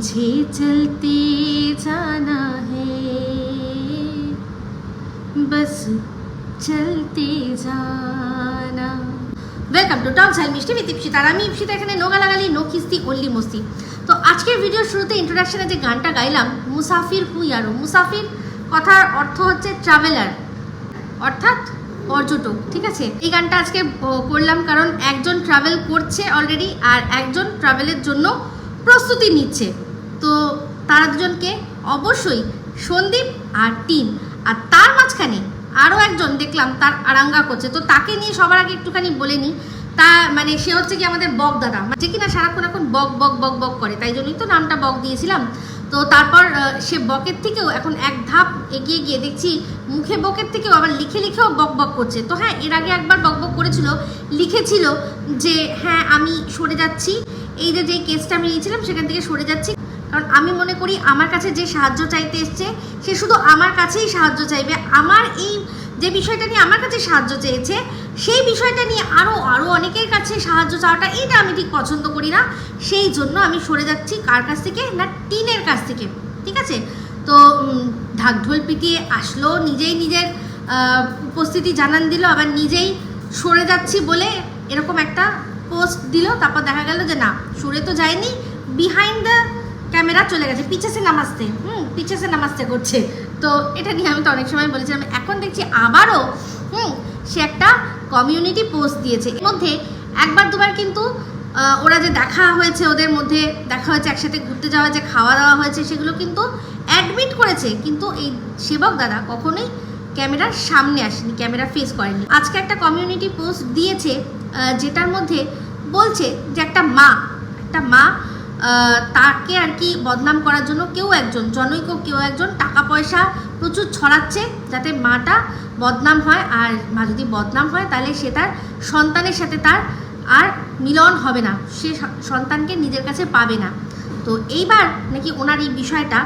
मुझे चलते जाना है बस চলতে জানা ওয়েলকাম টু টক ঝাল মিষ্টি বিদ ইপসিতা আর আমি ইপসিতা এখানে নো গালাগালি নো কিস্তি অনলি মস্তি তো আজকের ভিডিওর শুরুতে ইন্ট্রোডাকশনে যে গানটা গাইলাম মুসাফির হু ইয়ারো মুসাফির কথার অর্থ হচ্ছে ট্রাভেলার অর্থাৎ পর্যটক ঠিক আছে এই গানটা আজকে ও, করলাম কারণ একজন ট্রাভেল করছে অলরেডি আর একজন ট্রাভেলের জন্য প্রস্তুতি নিচ্ছে তো তারা দুজনকে অবশ্যই সন্দীপ আর টিম আর তার মাঝখানে আরও একজন দেখলাম, তার আরাঙ্গা করছে। তো তাকে নিয়ে সবার আগে একটুখানি বলে নিই। তা মানে সে হচ্ছে কি আমাদের বক দাদা। যে কিনা সারাক্ষণ এখন বক বক বক বক করে, তাই জন্যই তো নামটা বক দিয়েছিলাম। তো তারপর সে বকের থেকেও এখন এক ধাপ এগিয়ে গিয়ে দেখছি, মুখে বকের থেকেও আবার লিখে লিখেও বক বক করছে। তো হ্যাঁ এর আগে একবার বক বক করেছিল, লিখেছিল যে হ্যাঁ আমি সরে যাচ্ছি। এই যে যে কেসটা আমি নিয়েছিলাম, সেখান থেকে সরে যাচ্ছি। কারণ আমি মনে করি আমার কাছে যে সাহায্য চাইতে এসছে, সে শুধু আমার কাছেই সাহায্য চাইবে। আমার এই যে বিষয়টা নিয়ে আমার কাছে সাহায্য চেয়েছে, সেই বিষয়টা নিয়ে আরও আরও অনেকের কাছে সাহায্য চাওয়াটা এটা আমি ঠিক পছন্দ করি না। সেই জন্য আমি সরে যাচ্ছি কার কাছ থেকে? না, টিনের কাছ থেকে। ঠিক আছে? তো ঢাকঢোল পিটিয়ে আসলো, নিজেই নিজের উপস্থিতি জানান দিল, আবার নিজেই সরে যাচ্ছি বলে এরকম একটা পোস্ট দিল। তারপর দেখা গেল যে না, সরে তো যায়নি। বিহাইন্ড দ্য ক্যামেরা চলে গেছে। পিছে সে নামাজতে। হুম পিছে সে নামাজতে করছে। তো এটা নিয়ে আমি তো অনেক সময় বলেছিলাম, এখন দেখছি আবারও, হুম, সে একটা কমিউনিটি পোস্ট দিয়েছে। এর মধ্যে একবার দুবার কিন্তু ওরা যে দেখা হয়েছে ওদের মধ্যে, দেখা হয়েছে একসাথে ঘুরতে যাওয়া যে খাওয়া দাওয়া হয়েছে, সেগুলো কিন্তু অ্যাডমিট করেছে। কিন্তু এই সেবক দাদা কখনোই ক্যামেরার সামনে আসেনি, ক্যামেরা ফেস করেনি। আজকে একটা কমিউনিটি পোস্ট দিয়েছে যেটার মধ্যে বলছে যে একটা মা একটা মা তাকে আর কি বদনাম করার জন্য কেউ একজন, জনৈক কেউ একজন টাকা পয়সা প্রচুর ছড়াচ্ছে যাতে মাটা বদনাম হয় আর মা যদি বদনাম হয় তাহলে সে তার সন্তানের সাথে তার আর মিলন হবে না, সে সন্তানকে নিজের কাছে পাবে না। তো এইবার নাকি ওনার এই বিষয়টা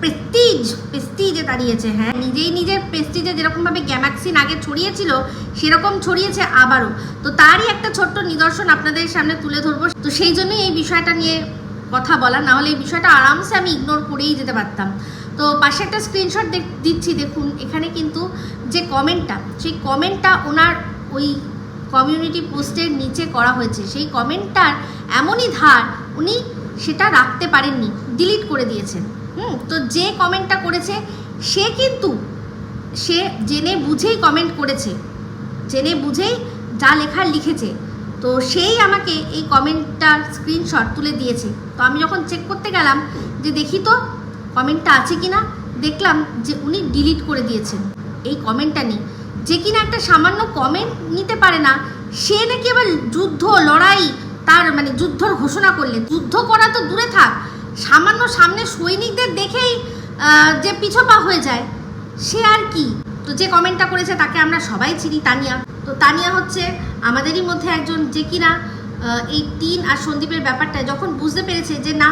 প্রেস্টিজ প্রেস্টিজে দাঁড়িয়েছে হ্যাঁ। নিজেই নিজের প্রেস্টিজে যেরকমভাবে গ্যামাক্সিন আগে ছড়িয়েছিল, সেরকম ছড়িয়েছে আবারও। তো তারই একটা ছোট্ট নিদর্শন আপনাদের সামনে তুলে ধরবো। তো সেই জন্যই এই বিষয়টা নিয়ে কথা বলা না হলে এই বিষয়টা আরামসে আমি ইগনোর করেই যেতে পারতাম। তো পাশে একটা স্ক্রিনশট দিচ্ছি, দেখুন, এখানে কিন্তু যে কমেন্টটা সেই কমেন্টটা ওনার ওই কমিউনিটি পোস্টের নিচে করা হয়েছে। সেই কমেন্টটার এমনই ধার উনি সেটা রাখতে পারেননি ডিলিট করে দিয়েছেন। হুম, তো যে কমেন্টটা করেছে, সে কিন্তু, সে জেনে বুঝেই কমেন্ট করেছে। জেনে বুঝেই যা লেখার লিখেছে। তো সেই আমাকে এই কমেন্টটার স্ক্রিনশট তুলে দিয়েছে। তো আমি যখন চেক করতে গেলাম যে দেখি তো কমেন্টটা আছে কি না দেখলাম যে উনি ডিলিট করে দিয়েছেন এই কমেন্টটা নেই যে কিনা একটা সামান্য কমেন্ট নিতে পারে না, সে নাকি আবার যুদ্ধ, লড়াই তার মানে যুদ্ধর ঘোষণা করলেন। যুদ্ধ করা তো দূরে থাক, সামান্য সামনে সৈনিকদের দেখেই যে পিছপা হয়ে যায়, সে আর কি? তো যে কমেন্টটা করেছে তাকে আমরা সবাই চিনি, তানিয়া। তো তানিয়া হচ্ছে আমাদেরই মধ্যে একজন যে কিনা এই টিন আর সন্দীপের ব্যাপারটা যখন বুঝতে পেরেছে যে না,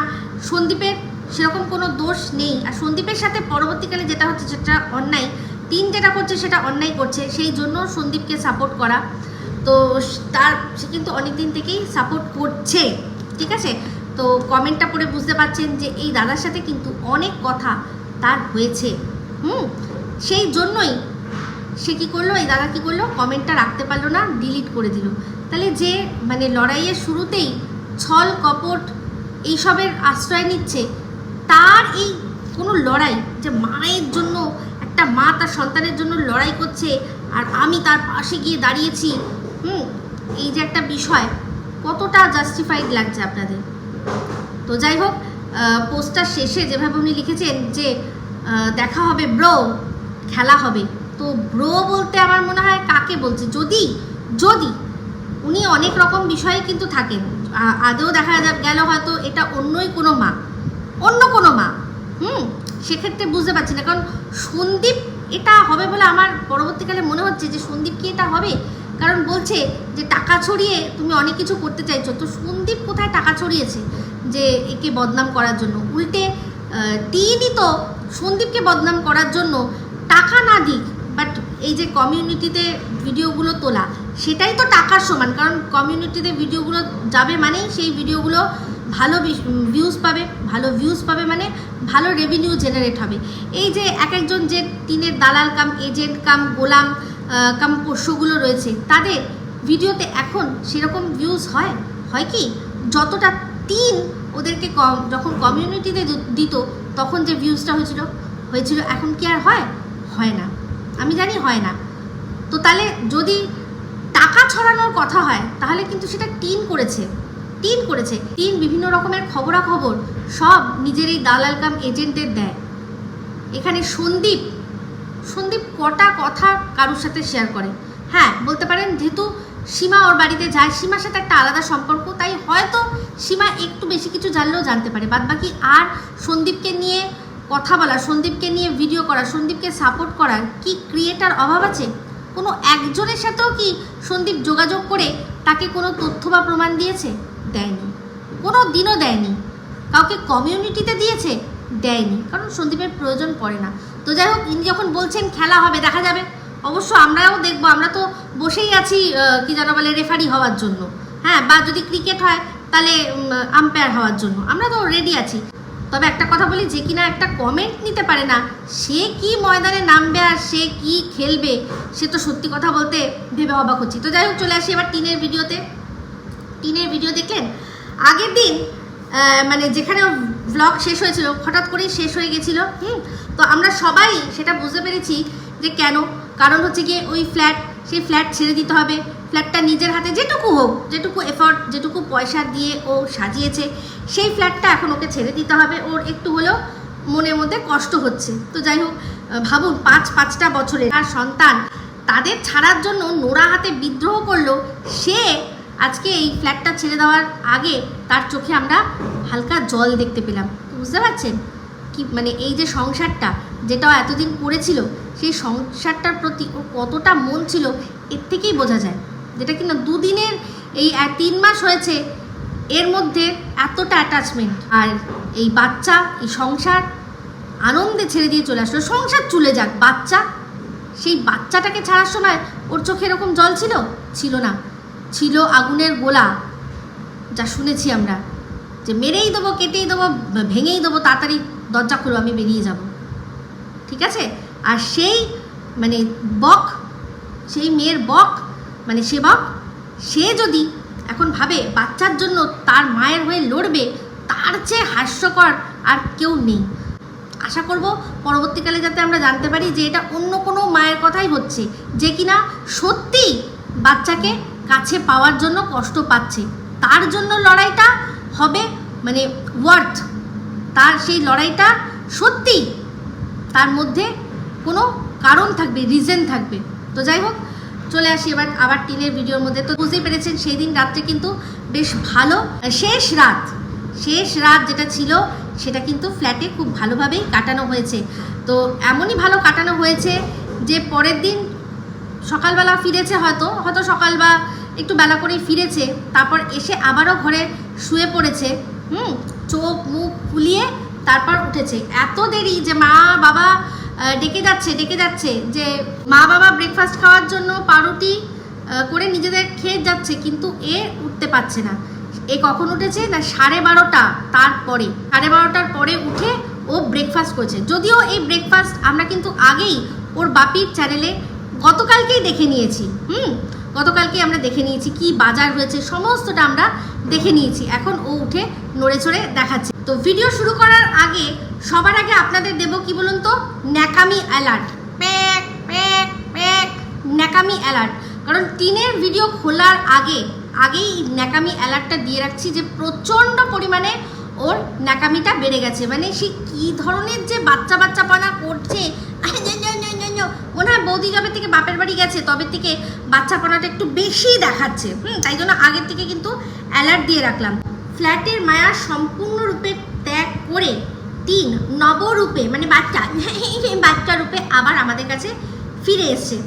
সন্দীপের সেরকম কোনো দোষ নেই। আর সন্দীপের সাথে পরবর্তীকালে যেটা হচ্ছে সেটা অন্যায় টিন যেটা করছে সেটা অন্যায় করছে, সেই জন্য সন্দীপকে সাপোর্ট করা। তো তার, সে কিন্তু অনেক দিন থেকেই সাপোর্ট করছে, ঠিক আছে? তো কমেন্টটা পড়ে বুঝতে পারছেন যে এই দাদার সাথে কিন্তু অনেক কথা তার হয়েছে। হুম? সেই জন্যই সে কি করল, এই দাদা কি করল কমেন্টটা রাখতে পারল না ডিলিট করে দিল। তাহলে যে মানে লড়াইয়ের শুরুতেই ছল, কপট এইসবের আশ্রয় নিচ্ছে, তার এই কোনো লড়াই যে মায়ের জন্য, একটা মা তার সন্তানের জন্য লড়াই করছে, আর আমি তার পাশে গিয়ে দাঁড়িয়েছি, হুম, এই যে একটা বিষয়, কতটা জাস্টিফাইড লাগছে আপনাদের? তো যাই হোক পোস্টার শেষে যেভাবে উনি লিখেছেন যে দেখা হবে ব্রো খেলা হবে। তো ব্রো বলতে আমার মনে হয় কাকে বলছে? যদি যদি উনি অনেক রকম বিষয়ে কিন্তু থাকেন আদেও দেখা গেল হয়তো এটা অন্যই কোনো মা, অন্য কোনো মা, হুম? সেক্ষেত্রে বুঝতে পারছি না। কারণ সন্দীপ এটা হবে বলে আমার পরবর্তীকালে মনে হচ্ছে যে সন্দীপ কি এটা হবে? কারণ বলছে যে টাকা ছড়িয়ে তুমি অনেক কিছু করতে চাইছো। তো সন্দীপ কোথায় টাকা ছড়িয়েছে যে একে বদনাম করার জন্য? উল্টে তিনই তো সন্দীপকে বদনাম করার জন্য টাকা না দিক বাট এই যে কমিউনিটিতে ভিডিওগুলো তোলা, সেটাই তো টাকার সমান, কারণ কমিউনিটিতে ভিডিওগুলো যাবে মানেই সেই ভিডিওগুলো ভালো ভিউজ পাবে, ভালো ভিউজ পাবে মানে ভালো রেভিনিউ জেনারেট হবে। এই যে এক একজন যে টিনের দালাল কাম এজেন্ট কাম, গোলাম কাম পোষ্যগুলো রয়েছে, তাদের ভিডিওতে এখন সেরকম ভিউজ হয়? হয় কি? যতটা টিন ওদেরকে কম, যখন কমিউনিটিতে দিত, তখন যে ভিউজটা হয়েছিল হয়েছিল, এখন কি আর হয়? হয় না। আমি জানি হয় না। তো তাহলে যদি টাকা ছড়ানোর কথা হয়, তাহলে কিন্তু সেটা টিন করেছে। টিন করেছে। টিন বিভিন্ন রকমের খবরাখবর সব নিজের এই দালাল কাম এজেন্টের দেয়। এখানে সন্দীপ সন্দীপ কটা কথা কারোর সাথে শেয়ার করে। হ্যাঁ বলতে পারেন যেহেতু সীমা ওর বাড়িতে যায়, সীমার সাথে একটা আলাদা সম্পর্ক, তাই হয়তো সীমা একটু বেশি কিছু জানলেও জানতে পারে। বাদ বাকি আর সন্দীপকে নিয়ে কথা বলা, সন্দীপকে নিয়ে ভিডিও করা, সন্দীপকে সাপোর্ট করা, কি ক্রিয়েটার অভাব আছে? কোনো একজনের সাথেও কি সন্দীপ যোগাযোগ করে তাকে কোনো তথ্য বা প্রমাণ দিয়েছে? দেয়নি। কোনো দিনও দেয়নি। কাউকে কমিউনিটিতে দিয়েছে? দেয়নি। কারণ সন্দীপের প্রয়োজন পড়ে না। তো যাই হোক, ইনি যখন বলছেন, খেলা হবে, দেখা যাবে। অবশ্য আমরাও দেখব, আমরা তো বসেই আছি কি যেন বলে রেফারি হওয়ার জন্য। হ্যাঁ বা যদি ক্রিকেট হয়, তাহলে আম্পায়ার হওয়ার জন্য। আমরা তো রেডি আছি। তবে একটা কথা বলি, যে কিনা একটা কমেন্ট নিতে পারে না, সে কি ময়দানে নামবে আর সে কি খেলবে, সে তো সত্যি কথা বলতে ভেবে অবাক হচ্ছি। তো যাই হোক, চলে আসি এবার টিনের ভিডিওতে। টিনের ভিডিও দেখলেন? আগের দিন মানে যেখানে ব্লগ শেষ হয়েছিল, হঠাৎ করেই শেষ হয়ে গেছিল, হুম? তো আমরা সবাই সেটা বুঝতে পেরেছি যে কেন? কারণ হচ্ছে গিয়ে ওই ফ্ল্যাট সেই ফ্ল্যাট ছেড়ে দিতে হবে ফ্ল্যাটটা নিজের হাতে যেটুকু হোক, যেটুকু এফর্ট যেটুকু পয়সা দিয়ে ও সাজিয়েছে, সেই ফ্ল্যাটটা এখন ওকে ছেড়ে দিতে হবে। ওর একটু হলেও মনের মধ্যে কষ্ট হচ্ছে। তো যাই হোক ভাবুন, পাঁচ পাঁচটা বছরের আর সন্তান তাদের ছাড়ার জন্য নোরা হাতে বিদ্রোহ করল, সে আজকে এই ফ্ল্যাটটা ছেড়ে দেওয়ার আগে তার চোখে আমরা হালকা জল দেখতে পেলাম। বুঝতে পারছেন? কি মানে এই যে সংসারটা যেটাও এতদিন করেছিল, সেই সংসারটার প্রতি ওর কতটা মন ছিল, এর থেকেই বোঝা যায়। যেটা কিনা দুদিনের এই তিন মাস হয়েছে, এর মধ্যে এতটা অ্যাটাচমেন্ট আর এই বাচ্চা, এই সংসার আনন্দে ছেড়ে দিয়ে চলে আসলো। সংসার চলে যাক, বাচ্চা, সেই বাচ্চাটাকে ছাড়ার সময় ওর চোখে এরকম জল ছিল? ছিল না। ছিল আগুনের গোলা। যা শুনেছি আমরা, যে মেরেই দেবো, কেটেই দেবো ভেঙেই দেবো, তাড়াতাড়ি দরজা খুলো, আমি বেরিয়ে যাব। ঠিক আছে? আর সেই মানে বক, সেই মেয়ের বক মানে সে বক সে যদি এখন ভাবে বাচ্চার জন্য তার মায়ের হয়ে লড়বে, তার চেয়ে হাস্যকর আর কেউ নেই। আশা করব পরবর্তীকালে যাতে আমরা জানতে পারি যে এটা অন্য কোনো মায়ের কথাই হচ্ছে, যে কিনা সত্যি বাচ্চাকে কাছে পাওয়ার জন্য কষ্ট পাচ্ছে। তার জন্য লড়াইটা হবে মানে ওয়ার্থ তার সেই লড়াইটা সত্যি তার মধ্যে কোনো কারণ থাকবে রিজন থাকবে। তো যাই হোক চলে আসি এবার আবার টিনের ভিডিওর মধ্যে। তো বুঝতেই পেরেছেন সেই দিন রাত্রে কিন্তু বেশ ভালো, শেষ রাত শেষ রাত যেটা ছিল, সেটা কিন্তু ফ্ল্যাটে খুব ভালোভাবেই কাটানো হয়েছে। তো এমনই ভালো কাটানো হয়েছে যে পরের দিন সকালবেলা ফিরেছে হয়তো হয়তো সকাল বা একটু বেলা করেই ফিরেছে, তারপর এসে আবারও ঘরে শুয়ে পড়েছে, হুম, চোখ মুখ ফুলিয়ে তারপর উঠেছে। এত দেরি যে মা, বাবা ডেকে যাচ্ছে ডেকে যাচ্ছে যে মা বাবা ব্রেকফাস্ট খাওয়ার জন্য পাউরুটি করে নিজেদের খেয়ে যাচ্ছে, কিন্তু এ উঠতে পারছে না। এ কখন উঠেছে? না, সাড়ে বারোটা তারপরে সাড়ে বারোটার পরে উঠে ও ব্রেকফাস্ট করছে। যদিও এই ব্রেকফাস্ট আমরা কিন্তু আগেই ওর বাপির চ্যানেলে গতকালকেই দেখে নিয়েছি, হুম? গতকালকে আমরা দেখে নিয়েছি কি বাজার হয়েছে, সমস্তটা আমরা দেখে নিয়েছি। এখন ও উঠে নড়ে চড়ে দেখাচ্ছে। তো ভিডিও শুরু করার আগে সবার আগে আপনাদের দেব কি বলুন তো? ন্যাকামি অ্যালার্ট প্যাক প্যাক প্যাক ন্যাকামি অ্যালার্ট কারণ টিনের ভিডিও খোলার আগে, আগেই ন্যাকামি অ্যালার্টটা দিয়ে রাখছি যে প্রচণ্ড পরিমাণে ওর ন্যাকামিটা বেড়ে গেছে। মানে সে কী ধরনের যে বাচ্চা বাচ্চা বাচ্চাপনা করছে মনে হয় বৌদি যবে থেকে বাপের বাড়ি গেছে, তবে থেকে বাচ্চাপনাটা একটু বেশি দেখাচ্ছে। হুম, তাই জন্য আগের থেকে কিন্তু অ্যালার্ট দিয়ে রাখলাম। ফ্ল্যাটের মায়া সম্পূর্ণরূপে ত্যাগ করে তিন নবরূপে মানে বাচ্চা বাচ্চা রূপে আবার আমাদের কাছে ফিরে এসছে।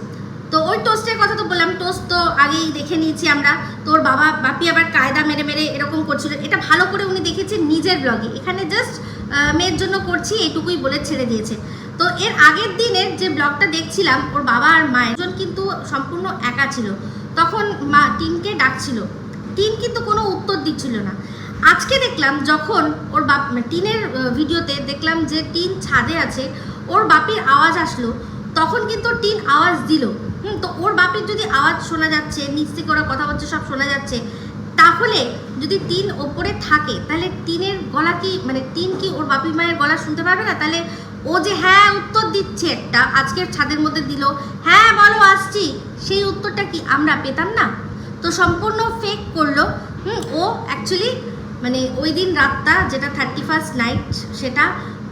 তো ওই টোস্টের কথা তো বললাম টোস্ট তো আগেই দেখে নিয়েছি আমরা। তোর বাবা, বাপি আবার কায়দা মেরে মেরে এরকম করছিল। এটা ভালো করে উনি দেখেছেন নিজের ব্লগে এখানে জাস্ট মেয়ের জন্য করছি, এটুকুই বলে ছেড়ে দিয়েছে। তো এর আগের দিনের যে ব্লগটা দেখছিলাম, ওর বাবা আর মায়ের জন কিন্তু সম্পূর্ণ একা ছিল। তখন মা টিনকে ডাকছিল। টিন কিন্তু কোনো উত্তর দিচ্ছিল না। আজকে দেখলাম যখন ওর বাপ মানে টিনের ভিডিওতে দেখলাম যে টিন ছাদে আছে, ওর বাপির আওয়াজ আসলো। তখন কিন্তু টিন আওয়াজ দিল। হুম, তো ওর বাপির যদি আওয়াজ শোনা যাচ্ছে, নিচ থেকে ওরা কথা বলছে, সব শোনা যাচ্ছে, তাহলে যদি টিন ওপরে থাকে, তাহলে টিনের গলা কি মানে টিন কি ওর বাপি মায়ের গলা শুনতে পারবে না? তাহলে ও যে হ্যাঁ উত্তর দিচ্ছে একটা আজকের ছাদের মধ্যে দিল। হ্যাঁ বলো, আসছি। সেই উত্তরটা কি আমরা পেতাম না? তো সম্পূর্ণ ফেক করল। হুম, ও অ্যাকচুয়ালি মানে ওই দিন রাতটা যেটা থার্টি ফার্স্ট নাইট সেটা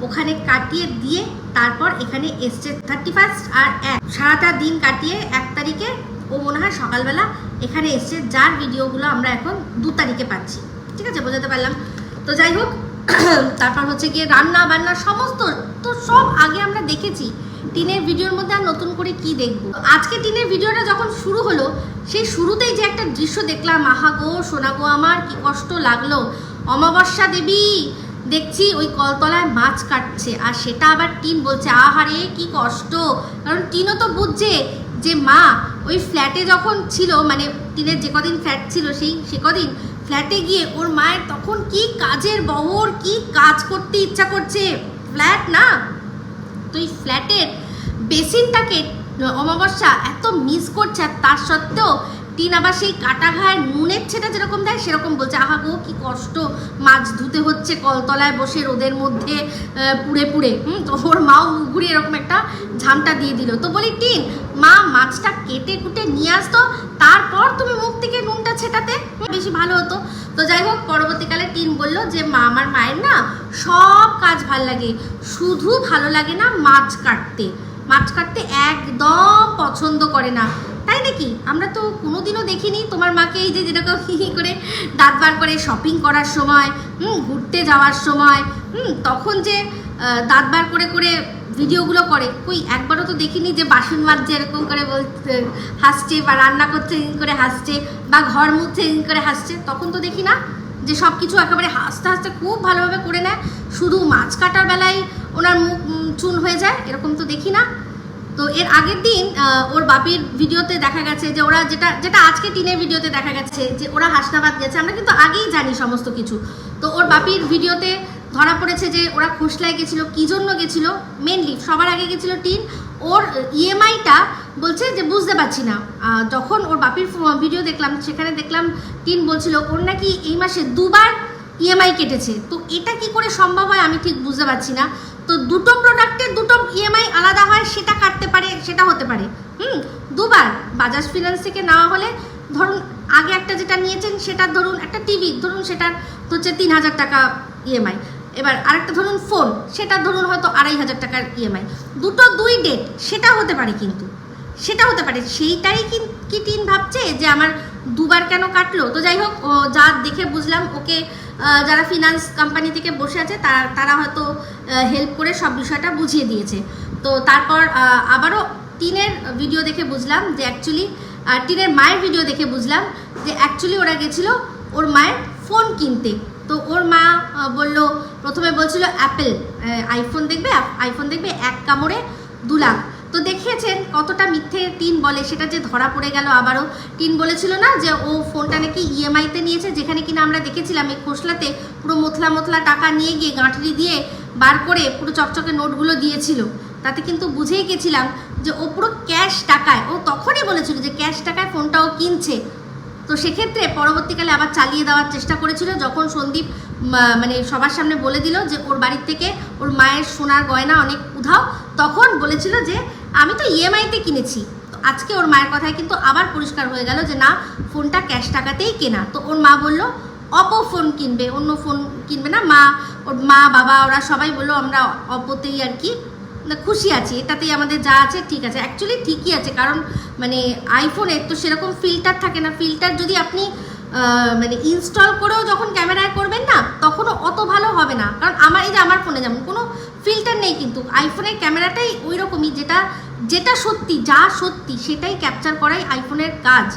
ওখানে কাটিয়ে দিয়ে তারপর এখানে এসছে থার্টি ফার্স্ট আর এক। সারাটা দিন কাটিয়ে এক তারিখে ও মনে হয় সকালবেলা এখানে এসছে, যার ভিডিওগুলো আমরা এখন দু তারিখে পাচ্ছি। ঠিক আছে, বোঝাতে পারলাম? তো যাই হোক তারপর হচ্ছে গিয়ে রান্না, বান্না সমস্ত, তো সব আগে আমরা দেখেছি। টিনের ভিডিওর মধ্যে আর নতুন করে কি দেখব? আজকে টিনের ভিডিওটা যখন শুরু হলো, সেই শুরুতেই যে একটা দৃশ্য দেখলাম। আহা গো, সোনা গো আমার, কি কষ্ট লাগল। অমাবস্যা দেবী, দেখছি ওই কলতলায় মাছ কাটছে। আর সেটা আবার টিন বলছে, আহারে, কি কষ্ট। কারণ টিনও তো বুঝছে যে মা, ওই ফ্ল্যাটে যখন ছিল মানে টিনের যে কদিন ফ্ল্যাট ছিল, সেই, সে কদিন ফ্ল্যাটে গিয়ে ওর মায়ের তখন কি কাজের বহর, কি কাজ করতে ইচ্ছা করছে? ফ্ল্যাট না? তো এই ফ্ল্যাটের বেসিনটাকে অমাবস্যা এত মিস করছে আর তার সত্ত্বেও টিন আবার সেই কাটা ঘায়ের নুনের ছেটা যেরকম দেয়, সেরকম বলছে, আহা গো, কি কষ্ট, মাছ ধুতে হচ্ছে কলতলায় বসে রোদের মধ্যে পুড়ে পুড়ে। হুম, তো ওর মাও ঘুরিয়ে এরকম একটা ঝামটা দিয়ে দিল। তো বলি, টিন, মা মাছটা কেটে কুটে নিয়ে আসতো, তারপর তুমি মুখ থেকে নুনটা ছেটাতে? বেশি ভালো হতো। তো যাই হোক, পরবর্তীকালে টিন বলল যে, মা, আমার মায়ের না সব কাজ ভালো লাগে, শুধু ভালো লাগে না মাছ কাটতে। মাছ কাটতে একদম পছন্দ করে না। তাই নাকি? আমরা তো কোনোদিনও দেখিনি তোমার মাকে এই যে যেরকম হি করে দাঁত বার করে শপিং করার সময়, হুম, ঘুরতে যাওয়ার সময়, হুম, তখন যে দাঁত বার করে করে ভিডিওগুলো করে। কই, একবারও তো দেখিনি যে বাসন মাজছে, এরকম করে বলতে, হাসছে বা রান্না করছে করে হাসছে বা ঘর মুছছে করে হাসছে, তখন তো দেখি না যে সব কিছু একেবারে হাসতে হাসতে খুব ভালোভাবে করে নেয়। শুধু মাছ কাটার বেলায় ওনার মুখ চুন হয়ে যায়, এরকম তো দেখি না। তো এর আগের দিন ওর বাপির ভিডিওতে দেখা গেছে যে ওরা যেটা যেটা আজকে টিনের ভিডিওতে দেখা গেছে যে ওরা হাসনাবাদ গেছে, আমরা কিন্তু আগেই জানি সমস্ত কিছু। তো ওর বাপির ভিডিওতে ধরা পড়েছে যে ওরা খোসলায় গেছিল, কী জন্য গেছিল? মেনলি সবার আগে গেছিল টিন। ওর ইএমআইটা বলছে যে বুঝতে পারছি না। যখন ওর বাপির ভিডিও দেখলাম, সেখানে দেখলাম টিন বলছিল, ওর নাকি এই মাসে দুবার ইএমআই কেটেছে। তো এটা কি করে সম্ভব হয় আমি ঠিক বুঝতে পারছি না। তো দুটো প্রোডাক্টের দুটো ইএমআই আলাদা হয়, সেটা কাটতে পারে, সেটা হতে পারে। হুম, দুবার বাজাজ ফিনান্স থেকে নেওয়া হলে ধরুন আগে একটা যেটা নিয়েছেন, সেটা ধরুন একটা টিভি, ধরুন সেটার হচ্ছে তিন হাজার টাকা ইএমআই এবার আরেকটা ধরুন ফোন, সেটা ধরুন হয়তো আড়াই হাজার টাকার ইএমআই দুটো দুই ডেট সেটা হতে পারে কিন্তু। সেটা হতে পারে। সেইটাই কি টিন ভাবছে যে আমার দুবার কেন কাটলো? তো যাই হোক যা দেখে বুঝলাম, ওকে যারা ফিনান্স কোম্পানি থেকে বসে আছে, তারা তারা হয়তো হেল্প করে সব বিষয়টা বুঝিয়ে দিয়েছে। তো তারপর আবারও টিনের ভিডিও দেখে বুঝলাম যে অ্যাকচুয়ালি টিনের মায়ের ভিডিও দেখে বুঝলাম যে অ্যাকচুয়ালি ওরা গেছিল ওর মায়ের ফোন কিনতে। তো ওর মা বলল, প্রথমে বলছিল অ্যাপেল আইফোন দেখবে আইফোন দেখবে এক কামড়ে দু লাখ। তো দেখিয়েছেন কতটা মিথ্যে টিন বলে, সেটা যে ধরা পড়ে গেল আবারও। টিন বলেছিল না যে ও ফোনটা নাকি ইএমআইতে নিয়েছে, যেখানে কিনা আমরা দেখেছিলাম এই খোসলাতে পুরো মোথলা মোথলা টাকা নিয়ে গিয়ে গাঁঠরি দিয়ে বার করে পুরো চকচকে নোটগুলো দিয়েছিল। তাতে কিন্তু বুঝেই গেছিলাম যে ও পুরো ক্যাশ টাকায়, ও তখনই বলেছিল যে ক্যাশ টাকায় ফোনটা ও কিনছে। তো সেক্ষেত্রে পরবর্তীকালে আবার চালিয়ে দেওয়ার চেষ্টা করেছিল, যখন সন্দীপ মানে সবার সামনে বলে দিল যে ওর বাড়ির থেকে ওর মায়ের সোনার গয়না অনেক উধাও, তখন বলেছিল যে আমি তো ইএমআইতে কিনেছি। তো আজকে ওর মায়ের কথায় কিন্তু আবার পরিষ্কার হয়ে গেল যে না ফোনটা ক্যাশ টাকাতেই কেনা। তো ওর মা বলল অপো ফোন কিনবে অন্য ফোন কিনবে না। মা ওর মা বাবা ওরা সবাই বলল আমরা অপোতেই আর কি না, খুশি আছি। এটাতেই আমাদের যা আছে ঠিক আছে। অ্যাকচুয়ালি ঠিকই আছে কারণ মানে আইফোনের তো সেরকম ফিল্টার থাকে না। ফিল্টার যদি আপনি মানে ইনস্টল করেও যখন ক্যামেরায় করবেন না, তখনও অত ভালো হবে না। কারণ আমার এই যে আমার ফোনে যেমন কোনো ফিল্টার নেই কিন্তু আইফোনের ক্যামেরাটাই ওই রকমই যেটা যেটা সত্যি, যা সত্যি, সেটাই ক্যাপচার করাই আইফোনের কাজ,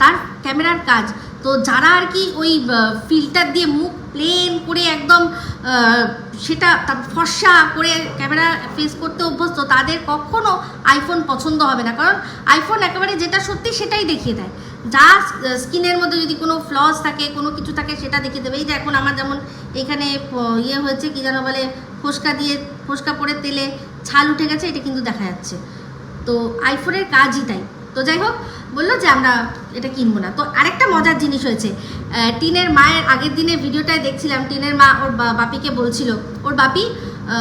তার ক্যামেরার কাজ। তো যারা আর কি ওই ফিল্টার দিয়ে মুখ প্লেন করে একদম সেটা তার ফর্সা করে ক্যামেরা ফেস করতে অভ্যস্ত, তাদের কখনও আইফোন পছন্দ হবে না। কারণ আইফোন একেবারে যেটা সত্যি সেটাই দেখিয়ে দেয়। যা স্কিনের মধ্যে যদি কোনো ফ্লস থাকে, কোনো কিছু থাকে, সেটা দেখিয়ে দেবে। এই যে এখন আমার যেমন এখানে ইয়ে হয়েছে, কি যেন বলে, ফোসকা দিয়ে, ফোসকা পরে তেলে ছাল উঠে গেছে, এটা কিন্তু দেখা যাচ্ছে। তো আইফোনের কাজই তাই। তো যাই হোক, বলল যে আমরা এটা কিনবো না। তো আরেকটা মজার জিনিস হয়েছে। টিনের মায়ের আগের দিনে ভিডিওটায় দেখছিলাম, টিনের মা ওর বাপিকে বলছিল, ওর বাপি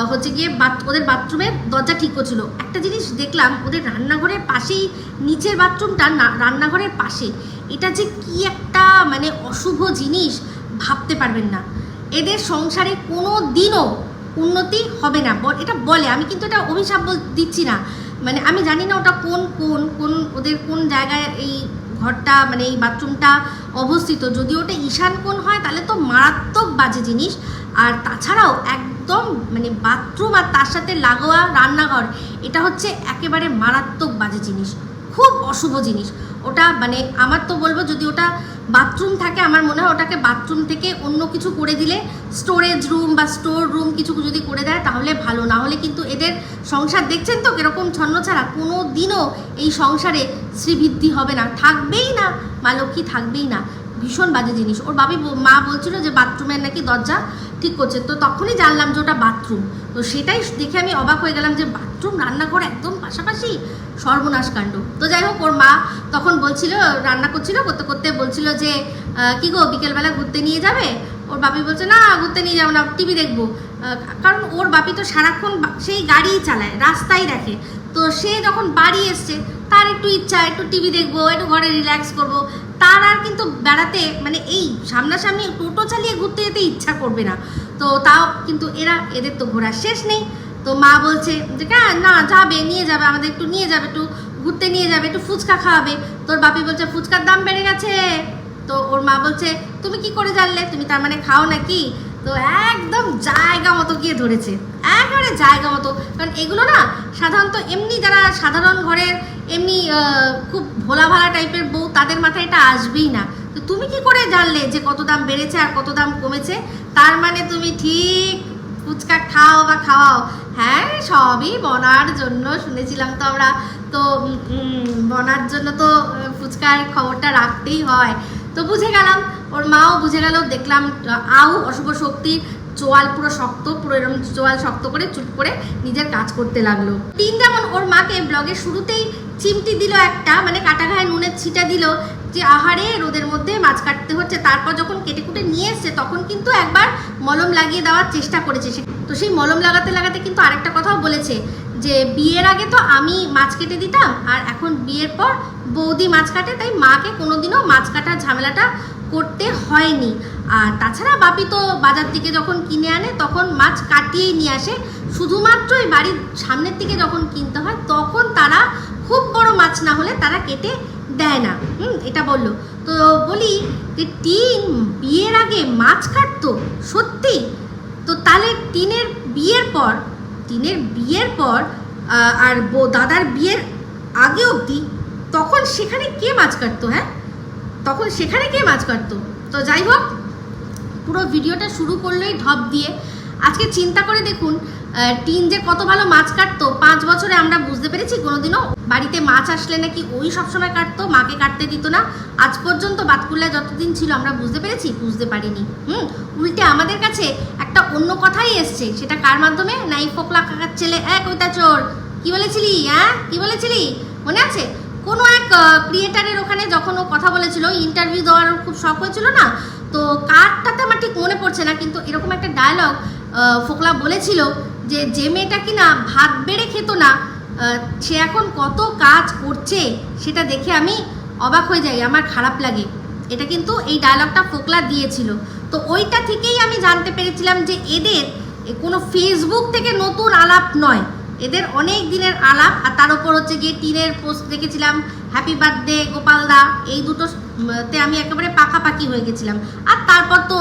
হচ্ছে গিয়ে ওদের বাথরুমের দরজা ঠিক করছিল। একটা জিনিস দেখলাম, ওদের রান্নাঘরের পাশেই, নিচের বাথরুমটা রান্নাঘরের পাশে। এটা যে কি একটা মানে অশুভ জিনিস, ভাবতে পারবেন না। এদের সংসারে কোনো দিনও উন্নতি হবে না। এটা বলে, আমি কিন্তু এটা অভিশাপ দিচ্ছি না। মানে আমি জানি না ওটা কোন কোন কোন ওদের কোন জায়গায় এই ঘরটা মানে এই বাথরুমটা অবস্থিত। যদি ওটা ঈশান কোণ হয়, তাহলে তো মারাত্মক বাজে জিনিস। আর তাছাড়াও একদম মানে বাথরুম আর তার সাথে লাগোয়া রান্নাঘর, এটা হচ্ছে একেবারে মারাত্মক বাজে জিনিস, খুব অশুভ জিনিস। ওটা মানে আমার তো বলব যদি ওটা বাথরুম থাকে, আমার মনে হয় ওটাকে বাথরুম থেকে অন্য কিছু করে দিলে স্টোরেজ রুম বা স্টোর রুম কিছু যদি করে দেয় তাহলে ভালো। না হলে কিন্তু এদের সংসার, দেখছেন তো কীরকম ছন্ন ছাড়া কোনো দিনও এই সংসারে শ্রীবৃদ্ধি হবে না। থাকবেই না, মা লক্ষ্মী থাকবেই না। ভীষণ বাজে জিনিস। ওর বাবি মা বলছিল যে বাথরুমের নাকি দরজা ঠিক করছে। তো তখনই জানলাম যে ওটা বাথরুম তো সেটাই দেখে আমি অবাক হয়ে গেলাম যে বাথরুম রান্নাঘর একদম পাশাপাশি সর্বনাশ কাণ্ড। তো যাই হোক, ওর মা তখন বলছিল, রান্না করছিল, করতে করতে বলছিল যে কি গো, বিকেলবেলা ঘুরতে নিয়ে যাবে? ওর বাপি বলছে, না, ঘুরতে নিয়ে যাব না, টিভি দেখব। কারণ ওর বাপি তো সারাক্ষণ সেই গাড়িই চালায় রাস্তায় দেখে। তো সে যখন বাড়ি এসছে, তার একটু ইচ্ছা, একটু টিভি দেখব, একটু ঘরে রিল্যাক্স করব। তার আর কিন্তু বেড়াতে মানে এই সামনাসামনি টোটো চালিয়ে ঘুরতে যেতে ইচ্ছা করবে না। তো তাও কিন্তু এরা এদের তো ঘোরা শেষ নেই। তো মা বলছে যে "হ্যাঁ, না যাবে নিয়ে যাবে আমাদের একটু নিয়ে যাবে একটু ঘুরতে নিয়ে যাবে একটু ফুচকা খাওয়াবে। তোর বাপি বলছে ফুচকার দাম বেড়ে গেছে। তো ওর মা বলছে তুমি কি করে জানলে? তুমি তার মানে খাও নাকি? তো একদম জায়গা মতো গিয়ে ধরেছে। একেবারে জায়গা মতো। কারণ এগুলো না সাধারণত এমনি যারা সাধারণ ঘরের এমনি খুব ভোলা ভালা টাইপের বউ, তাদের মাথায় এটা আসবেই না। তো তুমি কি করে জানলে যে কত দাম বেড়েছে আর কত দাম কমেছে? তার মানে তুমি ঠিক ফুচকা খাও বা খাওয়াও। হ্যাঁ সবই বনার জন্য শুনেছিলাম তো আমরা। তো বনার জন্য তো ফুচকার খবরটা রাখতেই হয়। তো বুঝে গেলাম, ওর মাও বুঝে গেল, দেখলাম, আউ অশুভ শক্তির চোয়াল পুরো শক্ত, পুরো এরকম চোয়াল শক্ত করে চুপ করে নিজের কাজ করতে লাগল। তিন যেমন ওর মাকে ব্লগের শুরুতেই চিমটি দিল একটা মানে কাটা ঘায়ে নুনের ছিটা দিল, যে আহারে, রোদের মধ্যে মাছ কাটতে হচ্ছে, তারপর যখন কেটে কুটে নিয়ে এসছে, তখন কিন্তু একবার মলম লাগিয়ে দেওয়ার চেষ্টা করেছে তো সেই মলম লাগাতে লাগাতে কিন্তু আরেকটা কথাও বলেছে যে বিয়ের আগে তো আমি মাছ কেটে দিতাম, আর এখন বিয়ের পর বৌদি মাছ কাটে, তাই মাকে কোনোদিনও মাছ কাটার ঝামেলাটা করতে হয়নি। আর তাছাড়া বাপি তো বাজার থেকে যখন কিনে আনে, তখন মাছ কাটিয়েই নিয়ে আসে। শুধুমাত্র বাড়ির সামনের দিকে যখন কিনতে হয়, তখন তারা খুব বড় মাছ না হলে তারা কেটে দেয় না। হুম, এটা বলল। তো বলি যে টিন বিয়ের আগে মাছ কাটতো, সত্যি? তো তাহলে টিনের বিয়ের পর টিনের বিয়ের পর আর দাদার বিয়ের আগে অবধি, তখন সেখানে কে মাছ কাটতো হ্যাঁ? তখন সেখানে কে মাছ কাটতো? তো যাই হোক, পুরো ভিডিওটা শুরু করলোই ঢপ দিয়ে। আজকে চিন্তা করে দেখুন টিন যে কত ভালো মাছ কাটতো, পাঁচ বছরে আমরা বুঝতে পেরেছি, কোনোদিনও বাড়িতে মাছ আসলে নাকি ওই সবসময় কাটতো, মাকে কাটতে দিত না। আজ পর্যন্ত বাতকুল্লায় যতদিন ছিল আমরা বুঝতে পেরেছি, বুঝতে পারিনি। হুম, উল্টে আমাদের কাছে একটা অন্য কথাই এসছে, সেটা কার মাধ্যমে? নাই ফোকলা কাকার ছেলে। এক কবিতা চোর, কি বলেছিলি? হ্যাঁ কি বলেছিলি? মনে আছে? কোনো এক ক্রিয়েটারের ওখানে যখন ও কথা বলেছিল ইন্টারভিউ দেওয়ার খুব শখ হয়েছিল না? তো কারটাতে আমার ঠিক মনে পড়ছে না, কিন্তু এরকম একটা ডায়লগ ফোকলা বলেছিল যে যে মেয়েটা কিনা ভাত বেড়ে খেত না সে এখন কত কাজ করছে সেটা দেখে আমি অবাক হয়ে যাই, আমার খারাপ লাগে। এটা কিন্তু এই ডায়লগটা ফোকলা দিয়েছিল। তো ওইটা থেকেই আমি জানতে পেরেছিলাম যে এদের কোনো ফেসবুক থেকে নতুন আলাপ নয়। এদের অনেক দিনের আলাপ, আর তার উপর হচ্ছে গিয়ে টিনের পোস্ট দেখেছিলাম হ্যাপি বার্থডে গোপালদা এই দুটো তে আমি একেবারে পাকাপাকি হয়ে গেছিলাম। আর তারপর তো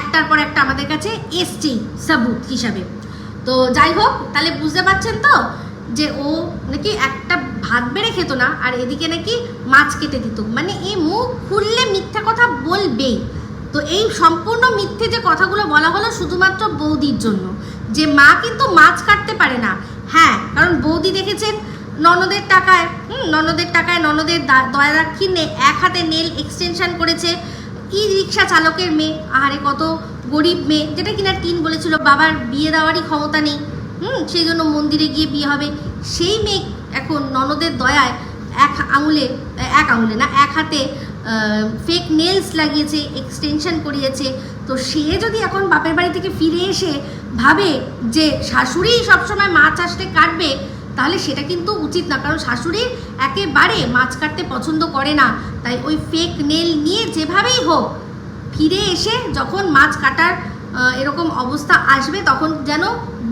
একটার পর একটা আমাদের কাছে এসছেই, সাবুত হিসাবে। তো যাই হোক, তাহলে বুঝতে পারছেন তো যে ও নাকি একটা ভাত বেড়ে খেত না, আর এদিকে নাকি মাছ কেটে দিত। মানে এ মুখ খুললে মিথ্যা কথা বলবেই। তো এই সম্পূর্ণ মিথ্যে যে কথাগুলো বলা হলো শুধুমাত্র বৌদির জন্য। যে মা কিন্তু মাছ কাটতে পারে না। হ্যাঁ কারণ বৌদি দেখেছেন ননদের টাকায়, হুম, ননদের টাকায় ননদের দা- দয়ারাক্ষীর নে, এক হাতে নেল এক্সটেনশন করেছে। ই রিক্সা চালকের মেয়ে? আহারে, কত গরিব মেয়ে। যেটা কিনা টিন বলেছিল, বাবার বিয়ে দেওয়ারই ক্ষমতা নেই। হুম, সেই জন্য মন্দিরে গিয়ে বিয়ে হবে। সেই মেয়ে এখন ননদের দয়ায় এক আঙুলে এক আঙুলে না, এক হাতে ফেক নেলস লাগিয়েছে এক্সটেনশন করিয়েছে। তো সে যদি এখন বাপের বাড়ি থেকে ফিরে এসে ভাবে যে শাশুড়ি সবসময় মাছ আসতে কাটবে তাহলে সেটা কিন্তু উচিত না। কারণ শাশুড়ি একেবারে মাছ কাটতে পছন্দ করে না। তাই ওই ফেক নেল নিয়ে যেভাবেই হোক ফিরে এসে যখন মাছ কাটার এরকম অবস্থা আসবে, তখন যেন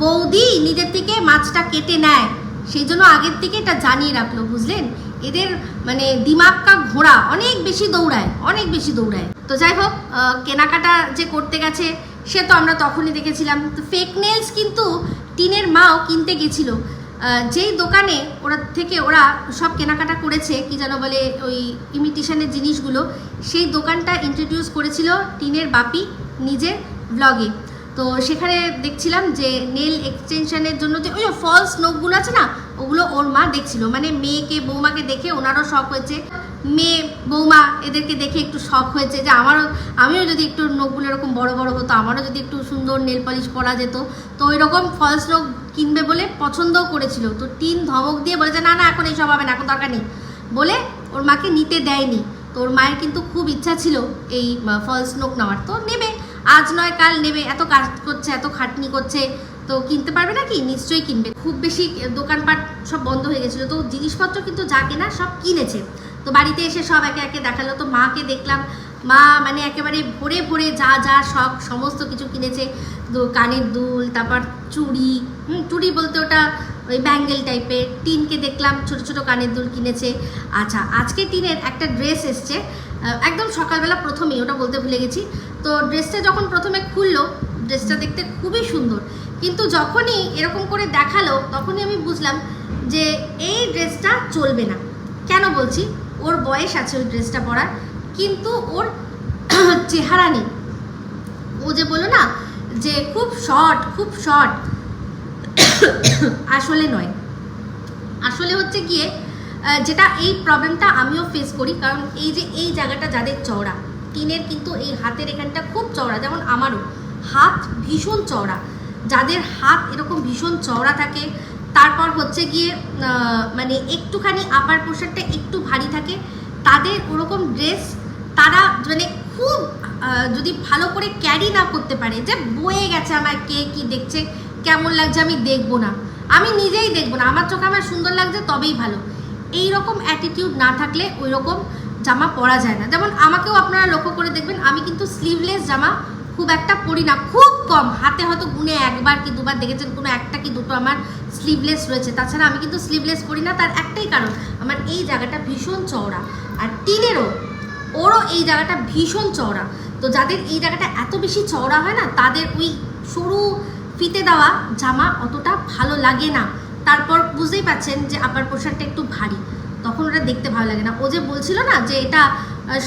বৌদি নিজের থেকে মাছটা কেটে নেয়। সেই জন্য আগের থেকে এটা জানিয়ে রাখল, বুঝলেন? এদের মানে দিমাগকা ঘোড়া, অনেক বেশি দৌড়ায়, অনেক বেশি দৌড়ায়। তো যাই হোক কেনাকাটা যে করতে গেছে, সে তো আমরা তখনই দেখেছিলাম। তো ফেক নেলস কিন্তু টিনের মাও কিনতে গেছিল। যেই দোকানে ওরা থেকে ওরা সব কেনাকাটা করেছে, কি যেন বলে ওই ইমিটেশনের জিনিসগুলো, সেই দোকানটা ইন্ট্রোডিউস করেছিল টিনের বাপি নিজের ব্লগে তো সেখানে দেখছিলাম যে নেল এক্সটেনশনের জন্য যে ওই ফলস নোকগুলো আছে না, ওগুলো ওর মা দেখছিল। মানে মেয়েকে, বৌমাকে দেখে ওনারও শখ হয়েছে। মেয়ে, বৌমা এদেরকে দেখে একটু শখ হয়েছে যে আমারও, আমিও যদি একটু নখগুলো এরকম বড় বড় হতো, আমারও যদি একটু সুন্দর নেল পলিশ করা যেত। তো ওই রকম ফলস নোক কিনবে বলে পছন্দও করেছিল। তো টিন ধমক দিয়ে বলে যে না না, এখন এইসব হবে না, এখন দরকার নেই। বলে ওর মাকে নিতে দেয়নি। তো ওর মায়ের কিন্তু খুব ইচ্ছা ছিল এই ফলস নোক নেওয়ার। তো নেবে, আজ নয়, কাল নেবে, এত কাজ করছে, এত খাটনি করছে। তো কিনতে পারবে না কি? নিশ্চয়ই কিনবে। খুব বেশি দোকানপাট সব বন্ধ হয়ে গেছিল। তো জিনিসপত্র কিন্তু যা কেনা সব কিনেছে। তো বাড়িতে এসে সব একে একে দেখাল। তো মাকে দেখলাম, মা মানে একেবারে ভরে ভরে যা যা শখ সমস্ত কিছু কিনেছে। কানের দুল, তারপর চুড়ি হুম চুড়ি বলতে ওটা ওই ব্যাঙ্গেল টাইপের টিনকে দেখলাম, ছোট ছোট কানের দুল কিনেছে। আচ্ছা আজকে টিনের একটা ড্রেস এসছে। একদম সকালবেলা প্রথমেই, ওটা বলতে ভুলে গেছি। তো ড্রেসটা যখন প্রথমে খুললো ড্রেসটা দেখতে খুবই সুন্দর। কিন্তু যখনই এরকম করে দেখাল, তখনই আমি বুঝলাম যে এই ড্রেসটা চলবে না। কেন বলছি? ওর বয়স আছে ওই ড্রেসটা পরার, কিন্তু ওর চেহারা নেই। ও যে বলো না, যে খুব শর্ট খুব শর্ট আসলে নয়। আসলে হচ্ছে গিয়ে যেটা এই প্রবলেমটা আমিও ফেস করি, কারণ এই যে এই জায়গাটা যাদের চওড়া, টিনের কিন্তু এই হাতের এখানটা খুব চওড়া, যেমন আমারও। হাত ভীষণ চওড়া। যাদের হাত এরকম ভীষণ চওড়া থাকে, তারপর হচ্ছে গিয়ে মানে একটুখানি আপার পোশাকটা একটু ভারী থাকে, তাদের ওরকম ড্রেস তারা মানে খুব যদি ভালো করে ক্যারি না করতে পারে, যে বয়ে গেছে আমার কে কি দেখছে কেমন লাগছে আমি দেখব না। আমি নিজেই দেখব না। আমার চোখে আমার সুন্দর লাগছে, তবেই ভালো। এই রকম অ্যাটিটিউড না থাকলে ওই রকম জামা পরা যায় না। যেমন আমাকেও আপনারা লক্ষ্য করে দেখবেন, আমি কিন্তু স্লিভলেস জামা খুব একটা পরি না, খুব কম। হাতে হয়তো গুনে একবার কি দুবার দেখেছেন, কোনো একটা কি দুটো আমার স্লিভলেস রয়েছে। তাছাড়া আমি কিন্তু স্লিভলেস পরি না, তার একটাই কারণ, আমার এই জায়গাটা ভীষণ চওড়া। আর টিনেরও, ওরও এই জায়গাটা ভীষণ চওড়া। তো যাদের এই জায়গাটা এত বেশি চওড়া হয় না, তাদের ওই সরু ফিতে দেওয়া জামা অতটা ভালো লাগে না। তারপর বুঝতেই পাচ্ছেন যে আপার পোশাকটা একটু ভারী। তখন ওটা দেখতে ভালো লাগে না। ও যে বলছিল না যে এটা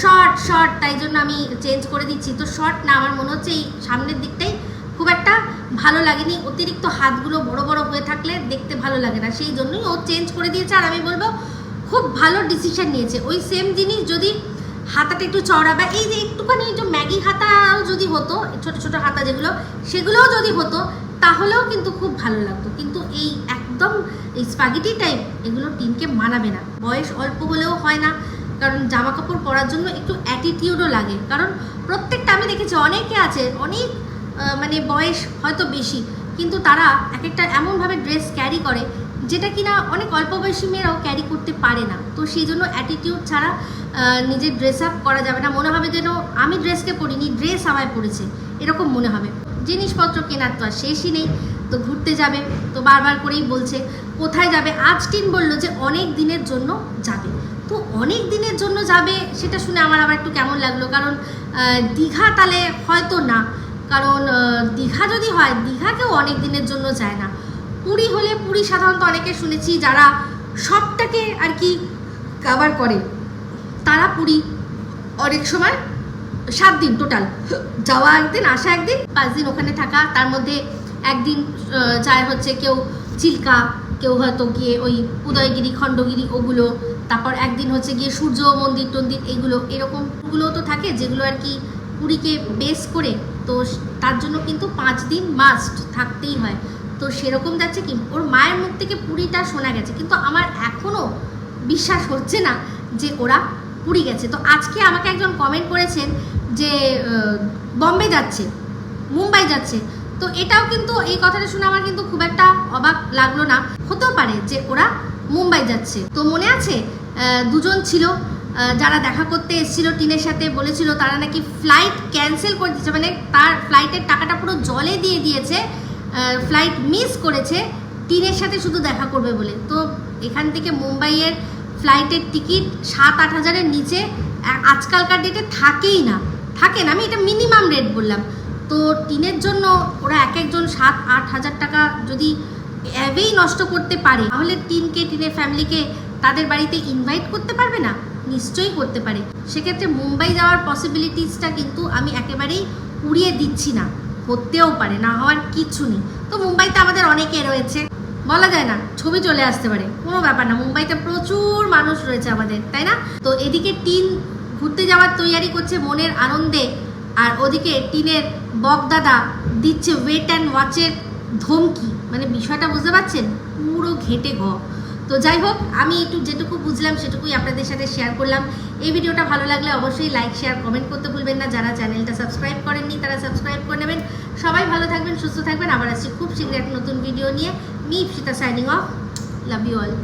শর্ট শর্ট তাই জন্য আমি চেঞ্জ করে দিচ্ছি। তো শর্ট না, আমার মনে হচ্ছে এই সামনের দিকটাই খুব একটা ভালো লাগেনি। অতিরিক্ত হাতগুলো বড় বড় হয়ে থাকলে দেখতে ভালো লাগে না। সেই জন্যই ও চেঞ্জ করে দিয়েছে। আর আমি বলব, খুব ভালো ডিসিশন নিয়েছে। ওই সেম জিনিস যদি হাতাটা একটু চওড়া বা এই যে একটুখানি একটু ম্যাগি হাতাও যদি হতো ছোট ছোট হাতা যেগুলো, সেগুলোও যদি হতো, তাহলেও কিন্তু খুব ভালো লাগতো। কিন্তু এই একদম এই স্পাগেটি টাইপ এগুলো টিনকে মানাবে না। বয়স অল্প হলেও হয় না, কারণ জামা কাপড় পরার জন্য একটু অ্যাটিটিউডও লাগে। কারণ প্রত্যেকটা আমি দেখেছি, অনেকে আছে, অনেক মানে বয়স হয়তো বেশি, কিন্তু তারা এক একটা এমনভাবে ড্রেস ক্যারি করে যেটা কিনা অনেক অল্প বয়সী মেয়েরাও ক্যারি করতে পারে না। তো সেই জন্য অ্যাটিটিউড ছাড়া নিজের ড্রেস আপ করা যাবে না। মনে হবে যেন আমি ড্রেসকে পরিনি ড্রেস আমায় পড়েছে এরকম মনে হবে। জিনিসপত্র কেনার তো আর শেষই নেই। তো ঘুরতে যাবে। তো বারবার করেই বলছে, কোথায় যাবে? আজ টিন বলল যে অনেক দিনের জন্য যাবে। তো অনেক দিনের জন্য যাবে সেটা শুনে আমার আবার একটু কেমন লাগল। কারণ দীঘা তাহলে হয়তো না। কারণ দীঘা যদি হয় দীঘা কেউ অনেক দিনের জন্য যায় না। পুরী হলে পুরী সাধারণত অনেকে শুনেছি যারা সবটাকে আর কি কাভার করে। তারা পুরী অনেক সময় সাত দিন টোটাল যাওয়া একদিন, আসা একদিন, পাঁচ দিন ওখানে থাকা। তার মধ্যে একদিন যায় হচ্ছে কেউ চিল্কা, কেউ হয়তো গিয়ে ওই উদয়গিরি, খণ্ডগিরি ওগুলো। তারপর একদিন হচ্ছে গিয়ে সূর্য মন্দির টন্দির এগুলো। এরকমগুলো তো থাকে যেগুলো আর কি পুরীকে বেস করে। তো তার জন্য কিন্তু পাঁচ দিন মাস্ট থাকতেই হয়। তো সেরকম যাচ্ছে কি? ওর মায়ের মুখ থেকে পুরীটা শোনা গেছে। কিন্তু আমার এখনও বিশ্বাস হচ্ছে না যে ওরা পুরী গেছে। তো আজকে আমাকে একজন কমেন্ট করেছেন যে বম্বে যাচ্ছে, মুম্বাই যাচ্ছে। তো এটাও কিন্তু, এই কথাটা শুনে আমার কিন্তু খুব একটা অবাক লাগল না। হতেও পারে যে ওরা মুম্বাই যাচ্ছে। তো মনে আছে দুজন ছিল যারা দেখা করতে এসেছিল, টিনের সাথে বলেছিল তারা নাকি ফ্লাইট ক্যান্সেল করে দিয়েছে। মানে তার ফ্লাইটের টাকাটা পুরো জলে দিয়ে দিয়েছে। ফ্লাইট মিস করেছে টিনের সাথে শুধু দেখা করবে বলে। তো এখান থেকে মুম্বাইয়ের ফ্লাইটের টিকিট সাত, আট হাজারের নিচে আজকালকার ডেটে থাকেই না। থাকে না, আমি এটা মিনিমাম রেট বললাম। তো টিনের জন্য ওরা এক একজন সাত, আট হাজার টাকা যদি অ্যাবেই নষ্ট করতে পারে, তাহলে টিনকে টিনের ফ্যামিলিকে তাদের বাড়িতে ইনভাইট করতে পারবে না? নিশ্চয়ই করতে পারে। সেক্ষেত্রে মুম্বাই যাওয়ার পসিবিলিটিসটা কিন্তু আমি একেবারেই উড়িয়ে দিচ্ছি না। হতেও পারে, না হওয়ার কিচ্ছু নেই। তো মুম্বাইতে আমাদের অনেকে রয়েছে। বলা যায় না, ছবি চলে আসতে পারে, কোনো ব্যাপার না। মুম্বাইতে প্রচুর মানুষ রয়েছে আমাদের, তাই না? তো এদিকে টিন ঘুরতে যাওয়ার তৈয়ারি করছে মনের আনন্দে, আর ওদিকে টিনের বকদাদা দিচ্ছে ওয়েট অ্যান্ড ওয়াচের ধমকি। মানে বিষয়টা বুঝতে পারছেন? পুরো ঘেটে ঘ। তো যাই হোক, আমি একটু যেটুকু বুঝলাম সেটুকুই আপনাদের সাথে শেয়ার করলাম। এই ভিডিওটা ভালো লাগলে অবশ্যই লাইক শেয়ার কমেন্ট করতে ভুলবেন না। যারা চ্যানেলটা সাবস্ক্রাইব করেননি, তারা সাবস্ক্রাইব করে নেবেন। সবাই ভালো থাকবেন, সুস্থ থাকবেন। আবার আসছি খুব শীঘ্রই একটা নতুন ভিডিও নিয়ে। Me Ipsita signing off love you all